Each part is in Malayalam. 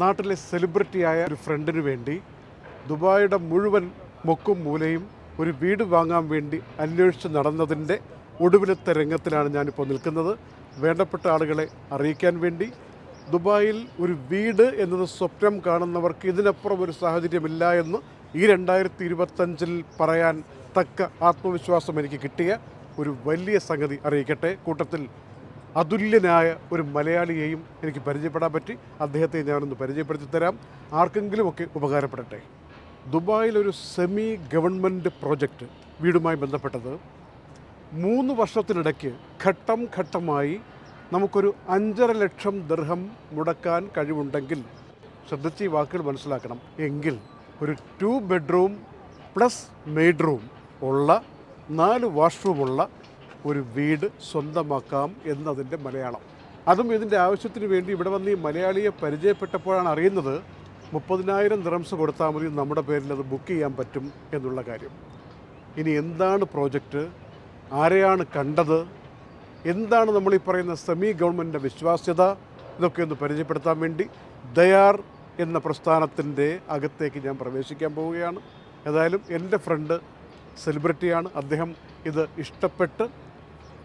നാട്ടിലെ സെലിബ്രിറ്റിയായ ഒരു ഫ്രണ്ടിന് വേണ്ടി ദുബായിയുടെ മുഴുവൻ മുക്കും മൂലയും ഒരു വീട് വാങ്ങാൻ വേണ്ടി അന്വേഷിച്ച് നടന്നതിന്റെ ഒടുവിലത്തെ രംഗത്തിലാണ് ഞാനിപ്പോൾ നിൽക്കുന്നത്. വേണ്ടപ്പെട്ട ആളുകളെ അറിയിക്കാൻ വേണ്ടി ദുബായിൽ ഒരു വീട് എന്നത് സ്വപ്നം കാണുന്നവർക്ക് ഇതിനപ്പുറം ഒരു സാഹചര്യമില്ല എന്ന് ഈ രണ്ടായിരത്തി ഇരുപത്തഞ്ചിൽ പറയാൻ തക്ക ആത്മവിശ്വാസം എനിക്ക് കിട്ടിയ ഒരു വലിയ സംഗതി അറിയിക്കട്ടെ. കൂട്ടത്തിൽ അതുല്യനായ ഒരു മലയാളിയെയും എനിക്ക് പരിചയപ്പെടാൻ പറ്റി. അദ്ദേഹത്തെ ഞാനൊന്ന് പരിചയപ്പെടുത്തി തരാം. ആർക്കെങ്കിലുമൊക്കെ ഉപകാരപ്പെടട്ടെ. ദുബായിൽ ഒരു സെമി ഗവൺമെന്റ് പ്രോജക്റ്റ് വീടുമായി ബന്ധപ്പെട്ടത്. മൂന്ന് വർഷത്തിനിടയ്ക്ക് ഘട്ടം ഘട്ടമായി നമുക്കൊരു അഞ്ചര ലക്ഷം ദർഹം മുടക്കാൻ കഴിവുണ്ടെങ്കിൽ ശ്രദ്ധിച്ച് ഈ വാക്കുകൾ മനസ്സിലാക്കണം. എങ്കിൽ ഒരു two bedroom plus maid room ഉള്ള നാല് വാഷ്റൂമുള്ള ഒരു വീട് സ്വന്തമാക്കാം എന്നതിന്റെ മലയാളം. അതും ഇതിന്റെ ആവശ്യത്തിന് വേണ്ടി ഇവിടെ വന്ന് ഈ മലയാളിയെ പരിചയപ്പെട്ടപ്പോഴാണ് അറിയുന്നത് മുപ്പതിനായിരം ദ്രംസ് കൊടുത്താൽ മതി നമ്മുടെ പേരിൽ അത് ബുക്ക് ചെയ്യാൻ പറ്റും എന്നുള്ള കാര്യം. ഇനി എന്താണ് പ്രോജക്റ്റ് ആരെയാണ് കണ്ടത്? എന്താണ് നമ്മൾ ഈ പറയുന്ന സെമി ഗവൺമെന്റിന്റെ വിശ്വാസ്യത? ഇതൊക്കെ ഒന്ന് പരിചയപ്പെടുത്താൻ വേണ്ടി ദയാർ എന്ന പ്രസ്ഥാനത്തിന്റെ അകത്തേക്ക് ഞാൻ പ്രവേശിക്കാൻ പോവുകയാണ്. ഏതായാലും എന്റെ ഫ്രണ്ട് സെലിബ്രിറ്റിയാണ് അദ്ദേഹം ഇത് ഇഷ്ടപ്പെട്ട്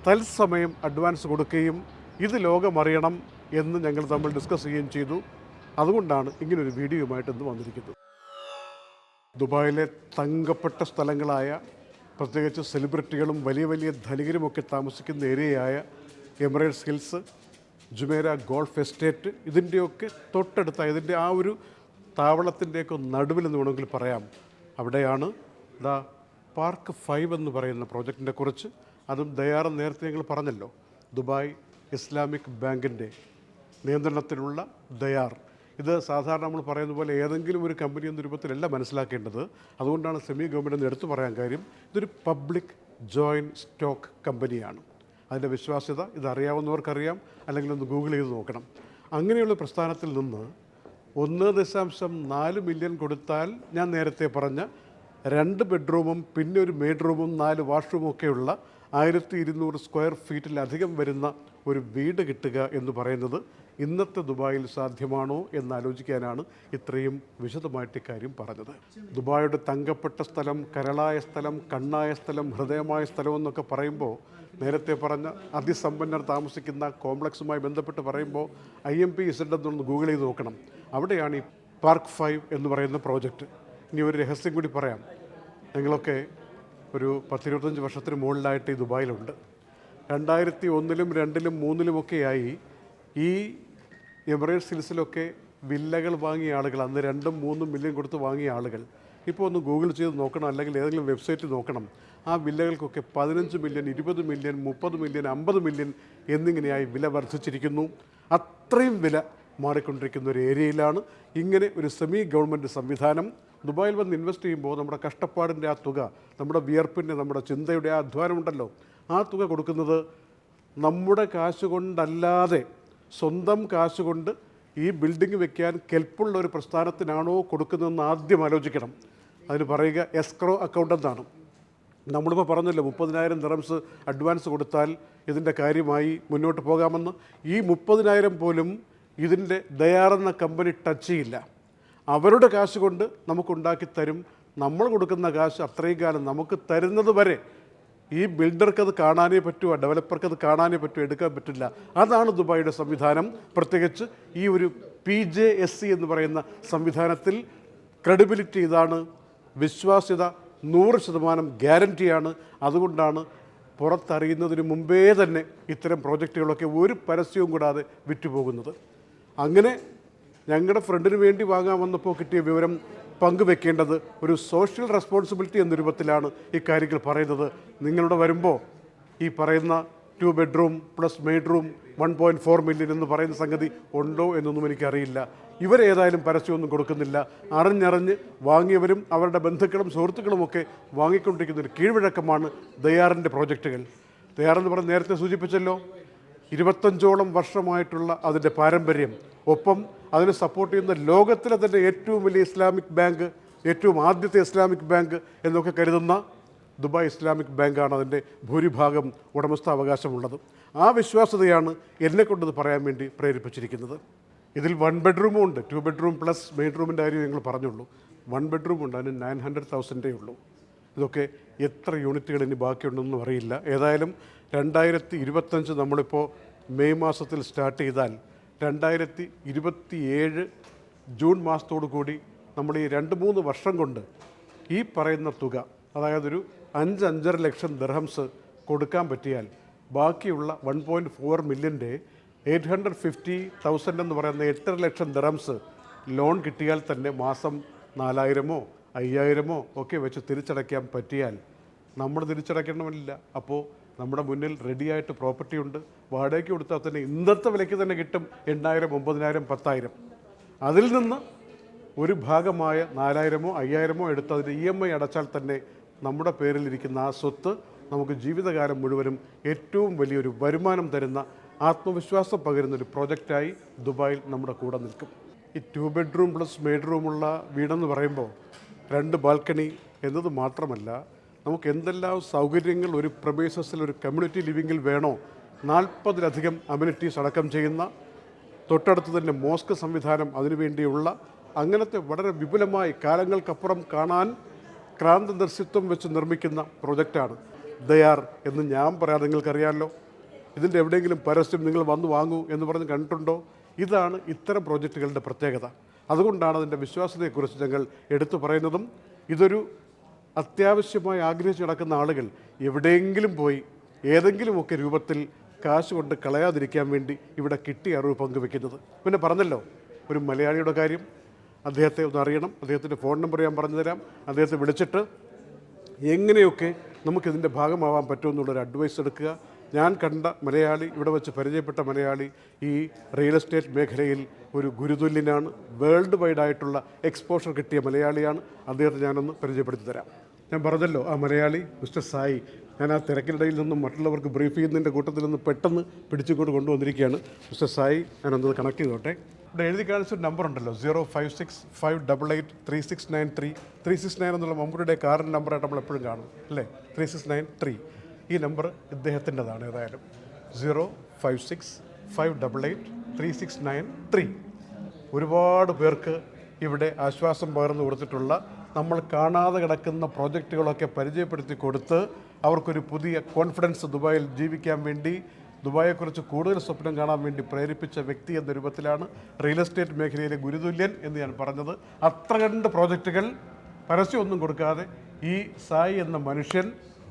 തത്സമയം അഡ്വാൻസ് കൊടുക്കുകയും ഇത് ലോകമറിയണം എന്ന് ഞങ്ങൾ തമ്മിൽ ഡിസ്കസ് ചെയ്യുകയും ചെയ്തു. അതുകൊണ്ടാണ് ഇങ്ങനൊരു വീഡിയോയുമായിട്ട് ഇന്ന് വന്നിരിക്കുന്നത്. ദുബായിലെ തങ്കപ്പെട്ട സ്ഥലങ്ങളായ പ്രത്യേകിച്ച് സെലിബ്രിറ്റികളും വലിയ വലിയ ധനികരുമൊക്കെ താമസിക്കുന്ന ഏരിയയായ Emirates Hills Jumeirah Golf Estate ഇതിന്റെയൊക്കെ തൊട്ടടുത്ത ഇതിന്റെ ആ ഒരു താവളത്തിന്റെയൊക്കെ നടുവിൽ എന്ന് വേണമെങ്കിൽ പറയാം. അവിടെയാണ് ദ പാർക്ക് ഫൈവ് എന്ന് പറയുന്ന പ്രോജക്റ്റിനെ കുറിച്ച് അതും ദയാറ് നേരത്തെ ഞങ്ങൾ പറഞ്ഞല്ലോ ദുബായ് ഇസ്ലാമിക് ബാങ്കിന്റെ നിയന്ത്രണത്തിലുള്ള ദയാർ. ഇത് സാധാരണ നമ്മൾ പറയുന്ന പോലെ ഏതെങ്കിലും ഒരു കമ്പനി എന്ന രൂപത്തിലല്ല മനസ്സിലാക്കേണ്ടത്. അതുകൊണ്ടാണ് സെമി ഗവൺമെന്റ് എന്ന് എടുത്തു പറയാൻ കാര്യം ഇതൊരു പബ്ലിക് ജോയിന്റ് സ്റ്റോക്ക് കമ്പനിയാണ്. അതിന്റെ വിശ്വാസ്യത ഇതറിയാവുന്നവർക്കറിയാം അല്ലെങ്കിൽ ഒന്ന് ഗൂഗിൾ ചെയ്ത് നോക്കണം. അങ്ങനെയുള്ള പ്രസ്ഥാനത്തിൽ നിന്ന് ഒന്ന് ദശാംശം നാല് മില്യൺ കൊടുത്താൽ ഞാൻ നേരത്തെ പറഞ്ഞ രണ്ട് ബെഡ്റൂമും പിന്നെ ഒരു മെയ്ഡ് റൂമും നാല് വാഷ്റൂമും ഒക്കെയുള്ള ആയിരത്തി ഇരുന്നൂറ് സ്ക്വയർ ഫീറ്റിലധികം വരുന്ന ഒരു വീട് കിട്ടുക എന്ന് പറയുന്നത് ഇന്നത്തെ ദുബായിൽ സാധ്യമാണോ എന്ന് ആലോചിക്കാനാണ് ഇത്രയും വിശദമായിട്ട് ഇക്കാര്യം പറഞ്ഞത്. ദുബായിയുടെ തങ്കപ്പെട്ട സ്ഥലം കരളായ സ്ഥലം കണ്ണായ സ്ഥലം ഹൃദയമായ സ്ഥലം എന്നൊക്കെ പറയുമ്പോൾ നേരത്തെ പറഞ്ഞ അതിസമ്പന്നർ താമസിക്കുന്ന കോംപ്ലക്സുമായി ബന്ധപ്പെട്ട് പറയുമ്പോൾ ഐ എം പി ഇസഡ് എന്നൊന്ന് ഗൂഗിൾ ചെയ്ത് നോക്കണം. അവിടെയാണ് ഈ പാർക്ക് ഫൈവ് എന്ന് പറയുന്ന പ്രോജക്റ്റ്. ഇനി ഒരു രഹസ്യം കൂടി പറയാം. ഞങ്ങളൊക്കെ ഒരു പത്തിരുപത്തഞ്ച് വർഷത്തിന് മുകളിലായിട്ട് ഈ ദുബായിലുണ്ട്. രണ്ടായിരത്തി ഒന്നിലും രണ്ടിലും മൂന്നിലുമൊക്കെയായി ഈ എമിറേറ്റ്സ് ഹിൽസിലൊക്കെ വില്ലകൾ വാങ്ങിയ ആളുകൾ അന്ന് രണ്ടും മൂന്നും മില്യൺ കൊടുത്ത് വാങ്ങിയ ആളുകൾ ഇപ്പോൾ ഒന്ന് ഗൂഗിൾ ചെയ്ത് നോക്കണം അല്ലെങ്കിൽ ഏതെങ്കിലും വെബ്സൈറ്റ് നോക്കണം. ആ വില്ലകൾക്കൊക്കെ പതിനഞ്ച് മില്യൺ ഇരുപത് മില്യൺ മുപ്പത് മില്യൺ അമ്പത് മില്യൺ എന്നിങ്ങനെയായി വില വർദ്ധിച്ചിരിക്കുന്നു. അത്രയും വില മാറിക്കൊണ്ടിരിക്കുന്ന ഒരു ഏരിയയിലാണ്. ഇങ്ങനെ ഒരു സെമി ഗവൺമെന്റ് സംവിധാനം ദുബായിൽ വന്ന് ഇൻവെസ്റ്റ് ചെയ്യുമ്പോൾ നമ്മുടെ കഷ്ടപ്പാടിന്റെ ആ തുക നമ്മുടെ വിയർപ്പിന്റെ നമ്മുടെ ചിന്തയുടെ ആ അധ്വാനമുണ്ടല്ലോ ആ തുക കൊടുക്കുന്നത് നമ്മുടെ കാശ് കൊണ്ടല്ലാതെ സ്വന്തം കാശ് കൊണ്ട് ഈ ബിൽഡിംഗ് വെക്കാൻ കെൽപ്പുള്ള ഒരു പ്രസ്ഥാനത്തിനാണോ കൊടുക്കുന്നതെന്ന് ആദ്യം ആലോചിക്കണം. അതിന് പറയുക എസ്ക്രോ അക്കൗണ്ട് എന്നാണ്. നമ്മളിപ്പോൾ പറഞ്ഞല്ലോ മുപ്പതിനായിരം ദിറംസ് അഡ്വാൻസ് കൊടുത്താൽ ഇതിന്റെ കാര്യമായി മുന്നോട്ട് പോകാമെന്ന്. ഈ മുപ്പതിനായിരം പോലും ഇതിന്റെ ദയാറെന്ന കമ്പനി ടച്ച് ചെയ്യില്ല. അവരുടെ കാശ് കൊണ്ട് നമുക്കുണ്ടാക്കി തരും. നമ്മൾ കൊടുക്കുന്ന കാശ് അത്രയും കാലം നമുക്ക് തരുന്നത് വരെ ഈ ബിൽഡർക്ക് അത് കാണാനേ പറ്റൂ ഡെവലപ്പർക്ക് അത് കാണാനേ പറ്റൂ എടുക്കാൻ പറ്റില്ല. അതാണ് ദുബായിയുടെ സംവിധാനം. പ്രത്യേകിച്ച് ഈ ഒരു പി ജെ എസ് സി എന്ന് പറയുന്ന സംവിധാനത്തിൽ ക്രെഡിബിലിറ്റി ഇതാണ്. വിശ്വാസ്യത നൂറ് ശതമാനം ഗ്യാരന്റിയാണ് അതുകൊണ്ടാണ് പുറത്തറിയുന്നതിന് മുമ്പേ തന്നെ ഇത്തരം പ്രോജക്റ്റുകളൊക്കെ ഒരു പരസ്യവും കൂടാതെ വിറ്റുപോകുന്നത്. അങ്ങനെ ഞങ്ങളുടെ ഫ്രണ്ടിന് വേണ്ടി വാങ്ങാൻ വന്നപ്പോൾ കിട്ടിയ വിവരം പങ്കുവെക്കേണ്ടത് ഒരു സോഷ്യൽ റെസ്പോൺസിബിലിറ്റി എന്ന രൂപത്തിലാണ് ഇക്കാര്യങ്ങൾ കാര്യങ്ങൾ പറയുന്നത്. നിങ്ങളുടെ വരുമ്പോൾ ഈ പറയുന്ന two bedroom plus maid room one point four million എന്ന് പറയുന്ന സംഗതി ഉണ്ടോ എന്നൊന്നും എനിക്കറിയില്ല. ഇവരേതായാലും പരസ്യമൊന്നും കൊടുക്കുന്നില്ല. അറിഞ്ഞറിഞ്ഞ് വാങ്ങിയവരും അവരുടെ ബന്ധുക്കളും സുഹൃത്തുക്കളുമൊക്കെ വാങ്ങിക്കൊണ്ടിരിക്കുന്ന ഒരു കീഴ്വഴക്കമാണ് ദയാറിന്റെ പ്രോജക്റ്റുകൾ ദയാറെന്ന് പറഞ്ഞ് നേരത്തെ സൂചിപ്പിച്ചല്ലോ ഇരുപത്തഞ്ചോളം വർഷമായിട്ടുള്ള അതിന്റെ പാരമ്പര്യം. ഒപ്പം അതിനെ സപ്പോർട്ട് ചെയ്യുന്ന ലോകത്തിലെ തന്നെ ഏറ്റവും വലിയ ഇസ്ലാമിക് ബാങ്ക് ഏറ്റവും ആദ്യത്തെ ഇസ്ലാമിക് ബാങ്ക് എന്നൊക്കെ കരുതുന്ന ദുബായ് ഇസ്ലാമിക് ബാങ്കാണ് അതിന്റെ ഭൂരിഭാഗം ഉടമസ്ഥാവകാശമുള്ളത്. ആ വിശ്വാസ്യതയാണ് എന്നെ കൊണ്ടത് പറയാൻ വേണ്ടി പ്രേരിപ്പിച്ചിരിക്കുന്നത്. ഇതിൽ വൺ ബെഡ്റൂമും ഉണ്ട്. ടു ബെഡ്റൂം പ്ലസ് മെയിൻ റൂമിന്റെ കാര്യം ഞങ്ങൾ പറഞ്ഞുള്ളൂ. വൺ ബെഡ്റൂം ഉണ്ട്. അതിന് നയൻ ഹൺഡ്രഡ് തൗസൻഡേ ഉള്ളൂ. ഇതൊക്കെ എത്ര യൂണിറ്റുകൾ ഇനി ബാക്കിയുണ്ടെന്നും അറിയില്ല. ഏതായാലും രണ്ടായിരത്തി ഇരുപത്തഞ്ച് നമ്മളിപ്പോൾ മെയ് മാസത്തിൽ സ്റ്റാർട്ട് ചെയ്താൽ രണ്ടായിരത്തി ഇരുപത്തി ഏഴ് ജൂൺ മാസത്തോടു കൂടി നമ്മൾ ഈ രണ്ട് മൂന്ന് വർഷം കൊണ്ട് ഈ പറയുന്ന തുക അതായത് ഒരു അഞ്ച് അഞ്ചര ലക്ഷം ദർഹംസ് കൊടുക്കാൻ പറ്റിയാൽ ബാക്കിയുള്ള വൺ പോയിന്റ് ഫോർ മില്യന്റെ എയ്റ്റ് ഹൺഡ്രഡ് ഫിഫ്റ്റി തൗസൻഡ് എന്ന് പറയുന്ന എട്ടര ലക്ഷം ദർഹംസ് ലോൺ കിട്ടിയാൽ തന്നെ മാസം നാലായിരമോ അയ്യായിരമോ ഒക്കെ വെച്ച് തിരിച്ചടയ്ക്കാൻ പറ്റിയാൽ നമ്മൾ തിരിച്ചടയ്ക്കണമെന്നില്ല. അപ്പോൾ നമ്മുടെ മുന്നിൽ റെഡിയായിട്ട് പ്രോപ്പർട്ടി ഉണ്ട്. വാടകയ്ക്ക് കൊടുത്താൽ തന്നെ ഇന്നത്തെ വിലയ്ക്ക് തന്നെ കിട്ടും എണ്ണായിരം ഒമ്പതിനായിരം പത്തായിരം. അതിൽ നിന്ന് ഒരു ഭാഗമായ നാലായിരമോ അയ്യായിരമോ എടുത്ത് അതിന്റെ ഇ എം ഐ അടച്ചാൽ തന്നെ നമ്മുടെ പേരിലിരിക്കുന്ന ആ സ്വത്ത് നമുക്ക് ജീവിതകാലം മുഴുവനും ഏറ്റവും വലിയൊരു വരുമാനം തരുന്ന ആത്മവിശ്വാസം പകരുന്ന ഒരു പ്രോജക്റ്റായി ദുബായിൽ നമ്മുടെ കൂടെ നിൽക്കും. ഈ ടു ബെഡ്റൂം പ്ലസ് മെയ്ഡ് റൂമുള്ള വീടെന്ന് പറയുമ്പോൾ രണ്ട് ബാൽക്കണി എന്നത് മാത്രമല്ല നമുക്ക് എന്തെല്ലാം സൗകര്യങ്ങൾ ഒരു പ്രമേസസിൽ ഒരു കമ്മ്യൂണിറ്റി ലിവിങ്ങിൽ വേണോ? നാൽപ്പതിലധികം അമ്യൂണിറ്റീസ് അടക്കം ചെയ്യുന്ന തൊട്ടടുത്ത് തന്നെ മോസ്ക് സംവിധാനം അതിനുവേണ്ടിയുള്ള അങ്ങനത്തെ വളരെ വിപുലമായി കാലങ്ങൾക്കപ്പുറം കാണാൻ ക്രാന്തദർശിത്വം വെച്ച് നിർമ്മിക്കുന്ന പ്രൊജക്റ്റാണ് ദയാർ എന്ന് ഞാൻ പറയാം. നിങ്ങൾക്കറിയാമല്ലോ ഇതിന്റെ എവിടെയെങ്കിലും പരസ്യം നിങ്ങൾ വന്ന് വാങ്ങൂ എന്ന് പറഞ്ഞ് കണ്ടിട്ടുണ്ടോ? ഇതാണ് ഇത്തരം പ്രോജക്റ്റുകളുടെ പ്രത്യേകത. അതുകൊണ്ടാണ് അതിന്റെ വിശ്വാസ്യതയെക്കുറിച്ച് ഞങ്ങൾ എടുത്തു പറയുന്നതും ഇതൊരു അത്യാവശ്യമായി ആഗ്രഹിച്ച് നടക്കുന്ന ആളുകൾ എവിടെയെങ്കിലും പോയി ഏതെങ്കിലുമൊക്കെ രൂപത്തിൽ കാശ് കൊണ്ട് കളയാതിരിക്കാൻ വേണ്ടി ഇവിടെ കിട്ടിയ അറിവ് പങ്കുവെക്കുന്നത് പിന്നെ പറഞ്ഞല്ലോ ഒരു മലയാളിയുടെ കാര്യം. അദ്ദേഹത്തെ ഒന്ന് അറിയണം. അദ്ദേഹത്തിന്റെ ഫോൺ നമ്പർ ഞാൻ പറഞ്ഞു തരാം. അദ്ദേഹത്തെ വിളിച്ചിട്ട് എങ്ങനെയൊക്കെ നമുക്കിതിന്റെ ഭാഗമാവാൻ പറ്റുമെന്നുള്ളൊരു അഡ്വൈസ് എടുക്കുക. ഞാൻ കണ്ട മലയാളി ഇവിടെ വെച്ച് പരിചയപ്പെട്ട മലയാളി ഈ റിയൽ എസ്റ്റേറ്റ് മേഖലയിൽ ഒരു ഗുരുതുല്യനാണ് വേൾഡ് വൈഡ് ആയിട്ടുള്ള എക്സ്പോഷർ കിട്ടിയ മലയാളിയാണ്. അദ്ദേഹത്തെ ഞാനൊന്ന് പരിചയപ്പെടുത്തി തരാം. ഞാൻ പറഞ്ഞല്ലോ ആ മലയാളി മിസ്റ്റർ സായി ഞാൻ ആ തിരക്കിനിടയിൽ നിന്നും മറ്റുള്ളവർക്ക് ബ്രീഫ് ചെയ്യുന്നതിന്റെ കൂട്ടത്തിൽ നിന്ന് പെട്ടെന്ന് പിടിച്ചുകൊണ്ട് കൊണ്ടുവന്നിരിക്കുകയാണ്. മിസ്റ്റർ സായി ഞാൻ ഒന്ന് കണക്ട് ചെയ്തോട്ടെ. ഇവിടെ എഴുതി കാണിച്ച ഒരു നമ്പർ ഉണ്ടല്ലോ zero five six five double eight three six nine three three six nine എന്നുള്ള മമ്മൂട്ടിയുടെ കാറിന്റെ നമ്പറായിട്ട് നമ്മൾ എപ്പോഴും കാണും അല്ലേ? ത്രീ സിക്സ് നയൻ ത്രീ ഈ നമ്പർ ഇദ്ദേഹത്തിന്റെതാണ് ഏതായാലും. Zero five six five double eight three six nine three. ഒരുപാട് പേർക്ക് ഇവിടെ ആശ്വാസം പകർന്നു കൊടുത്തിട്ടുള്ള നമ്മൾ കാണാതെ കിടക്കുന്ന പ്രോജക്റ്റുകളൊക്കെ പരിചയപ്പെടുത്തി കൊടുത്ത് അവർക്കൊരു പുതിയ കോൺഫിഡൻസ് ദുബായിൽ ജീവിക്കാൻ വേണ്ടി ദുബായെക്കുറിച്ച് കൂടുതൽ സ്വപ്നം കാണാൻ വേണ്ടി പ്രേരിപ്പിച്ച വ്യക്തി എന്ന രൂപത്തിലാണ് റിയൽ എസ്റ്റേറ്റ് മേഖലയിലെ ഗുരുതുല്യൻ എന്ന് ഞാൻ പറഞ്ഞത്. അത്ര കണ്ട് പ്രോജക്റ്റുകൾ പരസ്യമൊന്നും കൊടുക്കാതെ ഈ സായി എന്ന മനുഷ്യൻ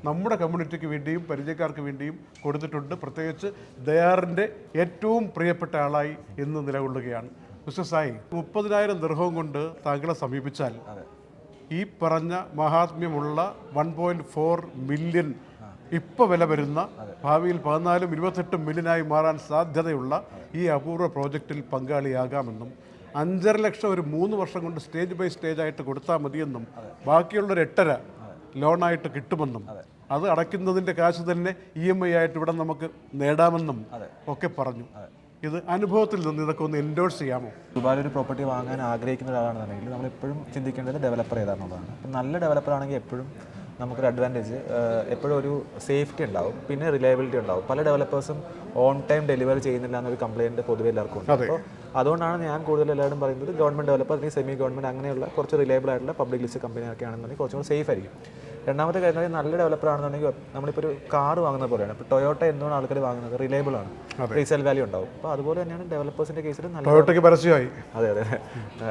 നമ്മുടെ കമ്മ്യൂണിറ്റിക്ക് വേണ്ടിയും പരിചയക്കാർക്ക് വേണ്ടിയും കൊടുത്തിട്ടുണ്ട്. പ്രത്യേകിച്ച് ദയാറിന്റെ ഏറ്റവും പ്രിയപ്പെട്ട ആളായി ഇന്ന് നിലകൊള്ളുകയാണ്. മിസ്റ്റർ സായി മുപ്പതിനായിരം ദൃഹവും കൊണ്ട് താങ്കളെ സമീപിച്ചാൽ ഈ പറഞ്ഞ മഹാത്മ്യമുള്ള വൺ പോയിന്റ് ഫോർ മില്യൺ ഇപ്പോൾ വില വരുന്ന ഭാവിയിൽ പതിനാലും ഇരുപത്തെട്ടും മില്യനായി മാറാൻ സാധ്യതയുള്ള ഈ അപൂർവ പ്രോജക്റ്റിൽ പങ്കാളിയാകാമെന്നും അഞ്ചര ലക്ഷം ഒരു മൂന്ന് വർഷം കൊണ്ട് സ്റ്റേജ് ബൈ സ്റ്റേജ് ആയിട്ട് കൊടുത്താൽ മതിയെന്നും ബാക്കിയുള്ളൊരു എട്ടര ലോണായിട്ട് കിട്ടുമെന്നും അത്. അടയ്ക്കുന്നതിന്റെ കാശ് തന്നെ ഇ എം ഐ ആയിട്ട് ഇവിടെ നമുക്ക് നേടാമെന്നും ഒക്കെ പറഞ്ഞു. ഇത് അനുഭവത്തിൽ നിന്ന് ഇതൊക്കെ ഒന്ന് എൻഡോഴ്സ് ചെയ്യാമോ? ദുബായിൽ ഒരു പ്രോപ്പർട്ടി വാങ്ങാൻ ആഗ്രഹിക്കുന്ന ഒരാളാണെന്നുണ്ടെങ്കിൽ നമ്മൾ എപ്പോഴും ചിന്തിക്കേണ്ടത് ഡെവലപ്പർ ഏതാണെന്നുള്ളതാണ് അപ്പം നല്ല ഡെവലപ്പർ ആണെങ്കിൽ എപ്പോഴും നമുക്കൊരു അഡ്വാന്റേജ് എപ്പോഴും ഒരു സേഫ്റ്റി ഉണ്ടാവും പിന്നെ റിലയബിലിറ്റി ഉണ്ടാവും. പല ഡെവലപ്പേഴ്സും ഓൺ ടൈം ഡെലിവറി ചെയ്യുന്നില്ല എന്നൊരു കംപ്ലയിന്റ് പൊതുവെ എല്ലാവർക്കും ഉണ്ട്. അപ്പോൾ അതുകൊണ്ടാണ് ഞാൻ കൂടുതൽ എല്ലാവരും പറയുന്നത് ഗവൺമെന്റ് ഡെവലപ്പർ അല്ലെങ്കിൽ സെമി ഗവൺമെന്റ് അങ്ങനെയുള്ള കുറച്ച് റിലയബിൾ ആയിട്ടുള്ള പബ്ലിക് ലിസ്റ്റ് കമ്പനിയൊക്കെ ആണെന്നുണ്ടെങ്കിൽ കുറച്ചും കൂടി സേഫ് ആയിരിക്കും. രണ്ടാമത്തെ കാര്യം നല്ല ഡെവലപ്പർ ആണെന്നുണ്ടെങ്കിൽ നമ്മളിപ്പോൾ ഒരു കാർ വാങ്ങുന്ന പോലെയാണ്. ഇപ്പോൾ ടൊയോട്ട എന്തുകൊണ്ട് ആൾക്കാർ വാങ്ങുന്നത്. റിലയബിൾ ആണ്. റീസെയിൽ വാല്യൂ ഉണ്ടാവും. അപ്പോൾ അതുപോലെ തന്നെയാണ് ഡെവലപ്പേഴ്സിന്റെ കേസിൽ നല്ല ടൊയോട്ടയ്ക്ക് പരസ്യമായി. അതെ അതെ.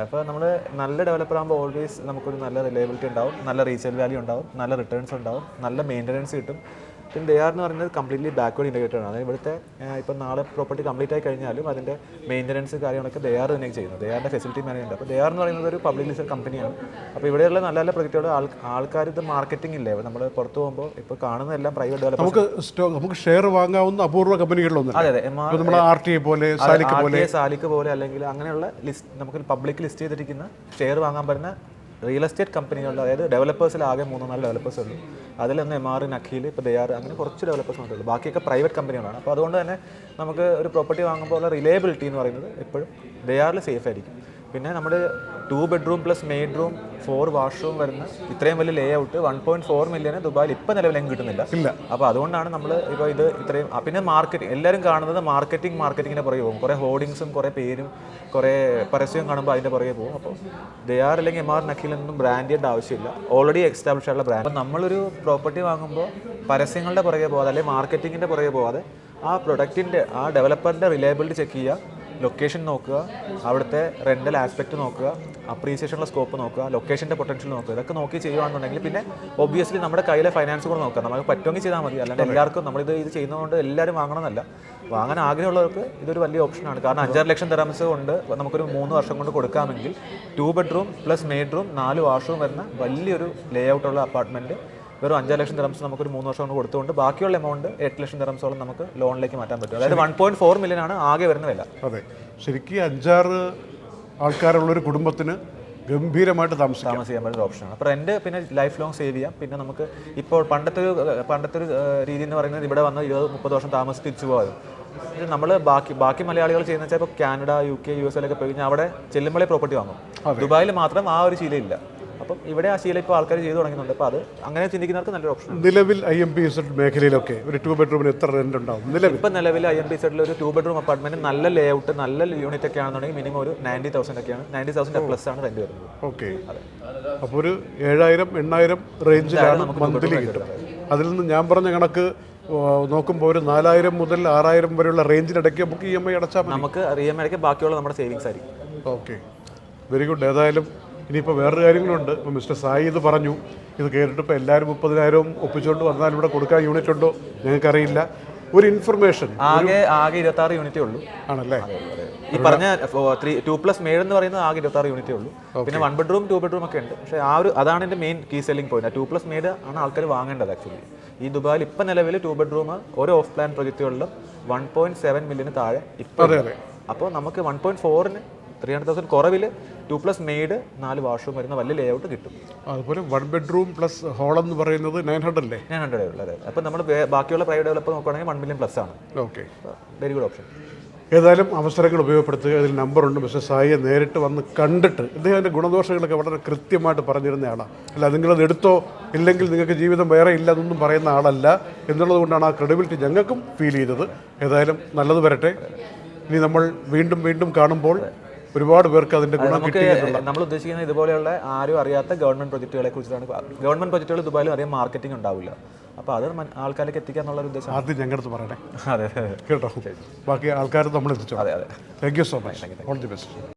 അപ്പോൾ നമ്മൾ നല്ല ഡെവലപ്പർ ആകുമ്പോൾ ഓൾവേസ് നമുക്കൊരു നല്ല റിലയബിലിറ്റി ഉണ്ടാവും. നല്ല റീസെയിൽ വാല്യൂ ഉണ്ടാവും. നല്ല റിട്ടേൺസ് ഉണ്ടാവും. നല്ല മെയിന്റനൻസ് കിട്ടും. പിന്നെ ദേ ആർ എന്ന് പറയുന്നത് കംപ്ലീറ്റ്ലി ബാക്ക്വേർഡ് ഇന്റഗ്രേറ്റഡ് ആണ്. അതായത് ഇവിടുത്തെ ഇപ്പം നാളെ പ്രോപ്പർട്ടി കംപ്ലീറ്റ് ആയി കഴിഞ്ഞാലും അതിന്റെ മെയിന്റനൻസ് കാര്യങ്ങളൊക്കെ ദേ ആർ തന്നെ ചെയ്യുന്നത്. ദേ ആറിന്റെ ഫെസിലിറ്റി മാനേജ്മെന്റ് അപ്പോൾ ദേ ആർ എന്ന് പറയുന്നത് ഒരു പബ്ലിക് ലിസ്റ്റഡ് കമ്പനിയാണ് അപ്പോൾ ഇവിടെയുള്ള നല്ല നല്ല പ്രൊജക്റ്റുകൾ ആൾ ആൾക്കാർ ഇത് മാർക്കറ്റിംഗ് ഇല്ലേ? നമ്മൾ പുറത്തു പോകുമ്പോൾ ഇപ്പോൾ കാണുന്ന എല്ലാം പ്രൈവറ്റ് ഡെവലപ്പ് നമുക്ക് സ്റ്റോക്ക് നമുക്ക് ഷെയർ വാങ്ങാവുന്ന അപൂർവ കമ്പനികളിലൊന്നും അതെ അതെ. നമ്മൾ ആർ നമ്മുടെ ആർ ടി പോലെ സാലിക്ക് പോലെ. സാലിക്ക് പോലെ അല്ലെങ്കിൽ അങ്ങനെയുള്ള ലിസ്റ്റ് നമുക്ക് പബ്ലിക് ലിസ്റ്റ് ചെയ്തിരിക്കുന്ന ഷെയർ വാങ്ങാൻ പറ്റുന്ന റിയൽ എസ്റ്റേറ്റ് കമ്പനികളുടെ അതായത് ഡെവലപ്പേഴ്സിൽ ആകെ മൂന്നോ നാല് ഡെവലപ്പേഴ്സ് ഉള്ളൂ. അതിലൊന്ന് എം ആർ നഖീൽ ഇപ്പോൾ ദയാർ അങ്ങനെ കുറച്ച് ഡെവലപ്പേഴ്സ് മാത്രമേ ഉള്ളൂ. ബാക്കിയൊക്കെ പ്രൈവറ്റ് കമ്പനികളാണ് അപ്പോൾ അതുകൊണ്ട് തന്നെ നമുക്ക് ഒരു പ്രോപ്പർട്ടി വാങ്ങുമ്പോൾ ഉള്ള റിലയബിലിറ്റി എന്ന് പറയുന്നത് എപ്പോഴും ദയാറിൽ സേഫ് ആയിരിക്കും. പിന്നെ നമ്മൾ two bedroom plus main room four washroom വരുന്ന ഇത്രയും വലിയ layout one point four മില്യന് ദുബായിൽ ഇപ്പം നിലവിലെങ്കിലും കിട്ടുന്നില്ല. ഇല്ല. അപ്പോൾ അതുകൊണ്ടാണ് നമ്മൾ ഇപ്പോൾ ഇത് ഇത്രയും പിന്നെ മാർക്കറ്റിംഗ് എല്ലാവരും കാണുന്നത് മാർക്കറ്റിംഗ് മാർക്കറ്റിങ്ങിന്റെ പുറകെ പോകും. കുറേ ഹോർഡിങ്സും കുറേ പേരും കുറേ പരസ്യവും കാണുമ്പോൾ അതിന്റെ പുറകെ പോകും. അപ്പോൾ ദയാർ അല്ലെങ്കിൽ എം ആർ നഖിലൊന്നും ബ്രാൻഡ് ചെയ്യേണ്ട ആവശ്യമില്ല. ഓൾറെഡി എക്സ്റ്റാബ്ലിഷ് ആയിട്ടുള്ള ബ്രാൻഡ് അപ്പോൾ നമ്മളൊരു പ്രോപ്പർട്ടി വാങ്ങുമ്പോൾ പരസ്യങ്ങളുടെ പുറകെ പോകാതെ അല്ലെങ്കിൽ മാർക്കറ്റിങ്ങിന്റെ പുറകെ പോകാതെ ആ പ്രൊഡക്റ്റിന്റെ ആ ഡെവലപ്പറിന്റെ റിലയബിലിറ്റി ചെക്ക് ചെയ്യുക ലൊക്കേഷൻ നോക്കുക അവിടുത്തെ റെന്റൽ ആസ്പെക്റ്റ് നോക്കുക അപ്രീസിയേഷനുള്ള സ്കോപ്പ് നോക്കുക ലൊക്കേഷന്റെ പൊട്ടൻഷ്യൽ നോക്കുക ഇതൊക്കെ നോക്കി ചെയ്യുകയാണെന്നുണ്ടെങ്കിൽ പിന്നെ ഒബ്വിയസ്ലി നമ്മുടെ കയ്യിലെ ഫൈനാൻസ് കൂടെ നോക്കുക നമുക്ക് പറ്റുമെങ്കിൽ ചെയ്താൽ മതി. അല്ലാണ്ട് എല്ലാവർക്കും നമ്മളിത് ഇത് ചെയ്യുന്നതുകൊണ്ട് എല്ലാവരും വാങ്ങണമെന്നല്ല. വാങ്ങാൻ ആഗ്രഹമുള്ളവർക്ക് ഇതൊരു വലിയ ഓപ്ഷനാണ് കാരണം അഞ്ചാറ് ലക്ഷം തെറാംസ് കൊണ്ട് നമുക്കൊരു മൂന്ന് വർഷം കൊണ്ട് കൊടുക്കാമെങ്കിൽ two bedroom plus maid room നാല് വാഷ്റൂം വരുന്ന വലിയൊരു ലേ ഔട്ടുള്ള അപ്പാർട്ട്മെന്റ് വെറും അഞ്ചാറ് ലക്ഷം തെറംസ് നമുക്ക് ഒരു മൂന്ന് വർഷം കൊണ്ട് കൊടുത്തുകൊണ്ട് ബാക്കിയുള്ള എമൗണ്ട് എട്ട് ലക്ഷം തെറംസോളം നമുക്ക് ലോണിലേക്ക് മാറ്റാൻ പറ്റും. അതായത് വൺ പോയിന്റ് ഫോർ മില്യൺ ആണ് ആകെ വരുന്ന വില. അതെ. ശരിക്കും അഞ്ചാറ് ആൾക്കാരുള്ള ഒരു കുടുംബത്തിന് ഗംഭീരമായിട്ട് താമസിക്കാം. താമസിക്കാൻ പറ്റുന്ന ഓപ്ഷനാണ് അപ്പോൾ റെന്റ് പിന്നെ ലൈഫ് ലോങ് സേവ് ചെയ്യാം. പിന്നെ നമുക്ക് ഇപ്പോൾ പണ്ടത്തെ ഒരു പണ്ടത്തെ ഒരു രീതി എന്ന് പറയുന്നത് ഇവിടെ വന്ന് ഇരുപത് മുപ്പത് വർഷം താമസിച്ച് പോകാതെ. നമ്മൾ ബാക്കി ബാക്കി മലയാളികൾ ചെയ്യുന്ന വെച്ചാൽ ഇപ്പോൾ Canada U K U S എല്ലൊക്കെ പോയി കഴിഞ്ഞാൽ അവിടെ ചെല്ലുമ്പോഴേ പ്രോപ്പർട്ടി വാങ്ങും. ദുബായിൽ മാത്രം ആ ഒരു ശീലമില്ല അപ്പം ഇവിടെ ആ ശീലം ഇപ്പോൾ ആൾക്കാർ ചെയ്തു തുടങ്ങുന്നുണ്ട് അപ്പോൾ അത് അങ്ങനെ ചിന്തിക്കുന്നവർക്ക് നല്ലൊരു ഓപ്ഷൻ നിലവിൽ ഐ എം പി സെഡ് മേഖലയിലൊക്കെ ഒരു ടു ബെഡ്റൂമിന് എത്ര റെന്റ് ഉണ്ടാവും? നിലവിൽ. ഇപ്പം നിലവിൽ ഐ എം പി സെഡിൽ ഒരു ടു ബെഡ്റൂം അപ്പാർട്ട്മെന്റ് നല്ല ലേ ഔട്ട് നല്ല യൂണിറ്റ് ഒക്കെ ആണെന്നുണ്ടെങ്കിൽ മിനിമം ഒരു നയന്റി തൗസൻഡ് ഒക്കെയാണ്. നയന്റി തൗസൻഡ് പ്ലസ് ആണ് റെന്റ് വരുന്നത്. ഓക്കെ അപ്പോൾ ഒരു ഏഴായിരം എണ്ണായിരം റേഞ്ചിലാണ് മന്ത്ലി കിട്ടും അതിൽ നിന്ന് ഞാൻ പറഞ്ഞ കണക്ക് നോക്കുമ്പോൾ ഒരു നാലായിരം മുതൽ ആറായിരം വരെയുള്ള റേഞ്ചിനിടയ്ക്ക് നമുക്ക് ഇ എം ഐ അടച്ചാൽ നമുക്ക് ഇ എം ഐക്ക് ബാക്കിയുള്ള നമ്മുടെ സേവിങ്സ് ആയിരിക്കും. ഓക്കെ വെരി ഗുഡ് ഏതായാലും ഇനിയിപ്പോൾ വേറൊരു കാര്യങ്ങളുണ്ട്. ഇപ്പോൾ മിസ്റ്റർ സായി ഇത് പറഞ്ഞു. ഇത് കേട്ടിട്ട് ഇപ്പോൾ എല്ലാവരും മുപ്പതിനായിരവും ഒപ്പിച്ചുകൊണ്ട് വന്നാൽ ഇവിടെ കൊടുക്കാൻ യൂണിറ്റ് ഉണ്ടോ? ഞങ്ങൾക്കറിയില്ല. ഒരു ഇൻഫർമേഷൻ ആകെ ആകെ ഇരുപത്തി ആറ് യൂണിറ്റേ ഉള്ളൂ. ആണല്ലേ? ഈ പറഞ്ഞ ത്രീ ടു പ്ലസ് മേഴ് എന്ന് പറയുന്നത് ആകെ ഇരുപത്തി ആറ് യൂണിറ്റേ ഉള്ളൂ. പിന്നെ വൺ ബെഡ്റൂം ടു ബെഡ്റൂം ഒക്കെ ഉണ്ട്. പക്ഷേ ആ ഒരു അതാണ് എന്റെ main key selling point two plus maid ആണ് ആൾക്കാർ വാങ്ങേണ്ടത് ആക്ച്വലി ഈ ദുബായിൽ ഇപ്പം നിലവിൽ ടു ബെഡ്റൂം ഓരോ ഓഫ് പ്ലാൻ പ്രൊജക്റ്റുകളിലും വൺ പോയിന്റ് സെവൻ മില്യന് താഴെ ഇപ്പം അപ്പോൾ നമുക്ക് വൺ പോയിന്റ് ഫോറിന് ത്രീ ഹൺഡ്രഡ് തൗസൻഡ് കുറവിൽ ടു പ്ലസ് മെയ്ഡ് നാല് വാഷ്റൂം വരുന്ന വലിയ ലേ ഔട്ട് കിട്ടും. അതുപോലെ വൺ ബെഡ്റൂം പ്ലസ് ഹോൾ എന്ന് പറയുന്നത് നയൻ ഹൺഡ്രഡ് അല്ലേ? നയൻ ഹൺഡ്രഡ് ഉള്ളത് അപ്പോൾ നമ്മൾ ബാക്കിയുള്ള പ്രൈവറ്റ് ഡെവലപ്പ് നോക്കുകയാണെങ്കിൽ വൺ മില്യൺ പ്ലസ് ആണ്. ഓക്കെ വെരി ഗുഡ് ഓപ്ഷൻ ഏതായാലും അവസരങ്ങൾ ഉപയോഗപ്പെടുത്തുക. അതിൽ നമ്പറുണ്ട് മിസ്റ്റർ സായിയെ നേരിട്ട് വന്ന് കണ്ടിട്ട് ഇദ്ദേഹത്തിന്റെ ഗുണദോഷങ്ങളൊക്കെ വളരെ കൃത്യമായിട്ട് പറഞ്ഞിരുന്ന ആളാണ് അല്ല നിങ്ങളത് എടുത്തോ? ഇല്ലെങ്കിൽ നിങ്ങൾക്ക് ജീവിതം വേറെ ഇല്ല എന്നൊന്നും പറയുന്ന ആളല്ല. എന്നുള്ളത് കൊണ്ടാണ് ആ ക്രെഡിബിലിറ്റി ഞങ്ങൾക്കും ഫീൽ ചെയ്തത്. ഏതായാലും നല്ലത് വരട്ടെ. ഇനി നമ്മൾ വീണ്ടും വീണ്ടും കാണുമ്പോൾ ഒരുപാട് പേർക്ക് അതിന്റെ ഗുണം കിട്ടിയിട്ടുണ്ട് നമ്മൾ ഉദ്ദേശിക്കുന്നത് ഇതുപോലെയുള്ള ആരും അറിയാത്ത ഗവൺമെന്റ് പ്രൊജക്ടുകളെ കുറിച്ചാണ് ഗവൺമെന്റ് പ്രൊജക്ടുകൾ ദുബായിൽ അറിയാൻ മാർക്കറ്റിംഗ് ഉണ്ടാവില്ല. അപ്പോൾ അത് ആൾക്കാരിലേക്ക് എത്തിക്കുക എന്നുള്ള ഒരു ഉദ്ദേശം. ആദ്യം ഞങ്ങളുടെ അടുത്ത് പറയണേ അതെ കേട്ടോ? ബാക്കി ആൾക്കാർ നമ്മൾ എത്തിച്ചു അതെ അതെ. Thank you so much all the best